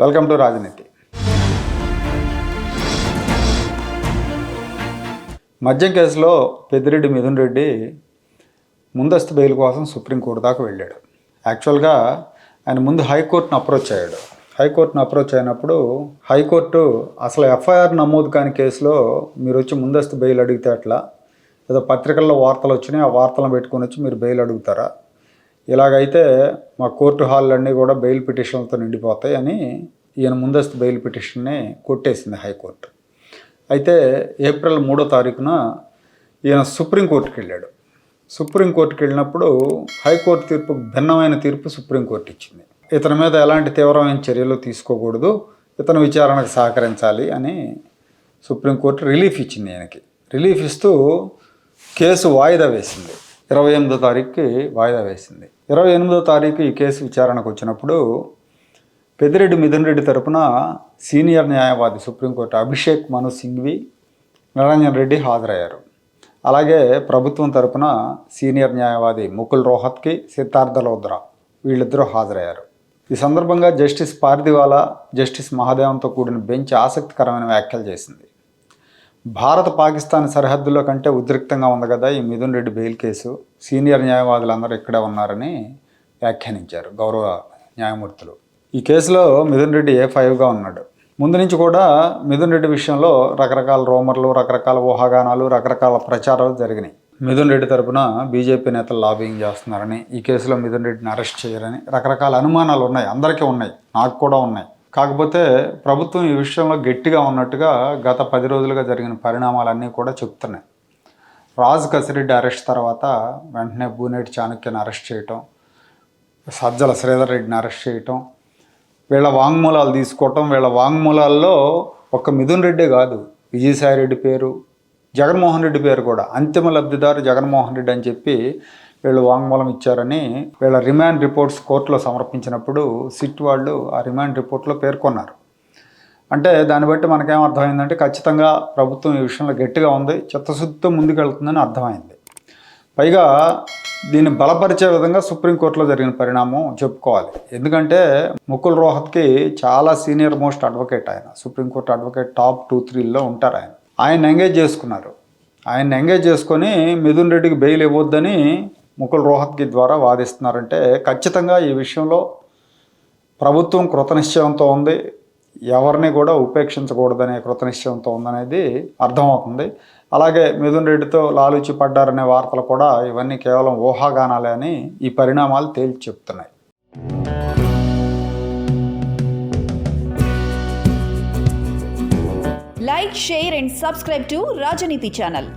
Welcome to రాజనీతి. మద్యం కేసులో పెద్దిరెడ్డి మిథున్ రెడ్డి ముందస్తు బెయిల్ కోసం సుప్రీంకోర్టు దాకా వెళ్ళాడు. యాక్చువల్గా ఆయన ముందు హైకోర్టును అప్రోచ్ అయ్యాడు. హైకోర్టును అప్రోచ్ అయినప్పుడు హైకోర్టు అసలు ఎఫ్ఐఆర్ నమోదు కాని కేసులో మీరు వచ్చి ముందస్తు బెయిల్ అడిగితే అట్లా ఏదో పత్రికల్లో వార్తలు వచ్చినాయి ఆ వార్తలను పెట్టుకొని వచ్చి మీరు బెయిల్ అడుగుతారా? ఇలాగైతే మా కోర్టు హాల్లన్నీ కూడా బెయిల్ పిటిషన్లతో నిండిపోతాయి అని ఈయన ముందస్తు బెయిల్ పిటిషన్ని కొట్టేసింది హైకోర్టు. అయితే ఏప్రిల్ మూడో తారీఖున ఈయన సుప్రీంకోర్టుకి వెళ్ళాడు సుప్రీంకోర్టుకి వెళ్ళినప్పుడు హైకోర్టు తీర్పు భిన్నమైన తీర్పు సుప్రీంకోర్టు ఇచ్చింది ఇతని మీద ఎలాంటి తీవ్రమైన చర్యలు తీసుకోకూడదు ఇతను విచారణకు సహకరించాలి అని సుప్రీంకోర్టు రిలీఫ్ ఇచ్చింది ఆయనకి రిలీఫ్ ఇస్తూ కేసు వాయిదా వేసింది. ఇరవై ఎనిమిదో తారీఖుకి వాయిదా వేసింది. ఇరవై ఎనిమిదో తారీఖు ఈ కేసు విచారణకు వచ్చినప్పుడు పెద్దిరెడ్డి మిథున్ రెడ్డి తరపున సీనియర్ న్యాయవాది సుప్రీంకోర్టు అభిషేక్ మను సింఘ్వి నిరంజన్ రెడ్డి హాజరయ్యారు. అలాగే ప్రభుత్వం తరపున సీనియర్ న్యాయవాది ముకుల్ రోహత్కి సిద్ధార్థ లోద్రా వీళ్ళిద్దరూ హాజరయ్యారు. ఈ సందర్భంగా జస్టిస్ పార్దివాలా జస్టిస్ మహాదేవంతో కూడిన బెంచ్ ఆసక్తికరమైన వ్యాఖ్యలు చేసింది. భారత పాకిస్తాన్ సరిహద్దులో కంటే ఉద్రిక్తంగా ఉంది కదా ఈ Mithun Reddy bail case. Senior న్యాయవాదులందరూ ఇక్కడే ఉన్నారని వ్యాఖ్యానించారు గౌరవ న్యాయమూర్తులు. ఈ కేసులో మిథున్ రెడ్డి ఏ ఫైవ్గా ఉన్నాడు? ముందు నుంచి కూడా మిథున్ రెడ్డి విషయంలో రకరకాల రోమర్లు రకరకాల ఊహాగానాలు రకరకాల ప్రచారాలు జరిగినాయి. మిథున్ రెడ్డి తరపున బీజేపీ నేతలు లాబింగ్ చేస్తున్నారని ఈ కేసులో మిథున్ రెడ్డిని అరెస్ట్ చేయరని రకరకాల అనుమానాలు ఉన్నాయి. అందరికీ ఉన్నాయి. నాకు కూడా ఉన్నాయి. కాకపోతే ప్రభుత్వం ఈ విషయంలో గట్టిగా ఉన్నట్టుగా గత పది రోజులుగా జరిగిన పరిణామాలన్నీ కూడా చెప్తున్నాయి. రాజు కసిరెడ్డి అరెస్ట్ తర్వాత వెంటనే బూనేటి చాణక్యని అరెస్ట్ చేయటం సజ్జల శ్రీధర్ రెడ్డిని అరెస్ట్ చేయటం వీళ్ళ వాంగ్మూలాలు తీసుకోవటం వీళ్ళ వాంగ్మూలాల్లో ఒక్క మిథున్ రెడ్డే కాదు విజయసాయి రెడ్డి పేరు జగన్మోహన్ రెడ్డి పేరు కూడా అంతిమ లబ్ధిదారు జగన్మోహన్ రెడ్డి అని చెప్పి వీళ్ళు వాంగ్మూలం ఇచ్చారని వీళ్ళ రిమాండ్ రిపోర్ట్స్ కోర్టులో సమర్పించినప్పుడు సిట్ వాళ్ళు ఆ రిమాండ్ రిపోర్ట్లో పేర్కొన్నారు. అంటే దాన్ని బట్టి మనకేం అర్థమైందంటే ఖచ్చితంగా ప్రభుత్వం ఈ విషయంలో గట్టిగా ఉంది చిత్తశుద్ధితో ముందుకెళ్తుందని అర్థమైంది. పైగా దీన్ని బలపరిచే విధంగా సుప్రీంకోర్టులో జరిగిన పరిణామం చెప్పుకోవాలి. ఎందుకంటే ముకుల్ రోహత్కి చాలా సీనియర్ మోస్ట్ అడ్వకేట్ ఆయన supreme court advocate top two త్రీలో ఉంటారు ఆయన. ఆయన ఎంగేజ్ చేసుకున్నారు. ఆయన ఎంగేజ్ చేసుకొని మిథున్ రెడ్డికి బెయిల్ ఇవ్వద్దని ముకుల్ రోహత్కి ద్వారా వాదిస్తున్నారంటే ఖచ్చితంగా ఈ విషయంలో ప్రభుత్వం కృతనిశ్చయంతో ఉంది. ఎవరిని కూడా ఉపేక్షించకూడదనే కృతనిశ్చయంతో ఉందనేది అర్థమవుతుంది. అలాగే మిథున్ రెడ్డితో లాలూచి పడ్డారనే వార్తలు కూడా ఇవన్నీ కేవలం ఊహాగానాలే అని ఈ పరిణామాలు తేల్చి చెప్తున్నాయి. Like share and subscribe to Rajneeti channel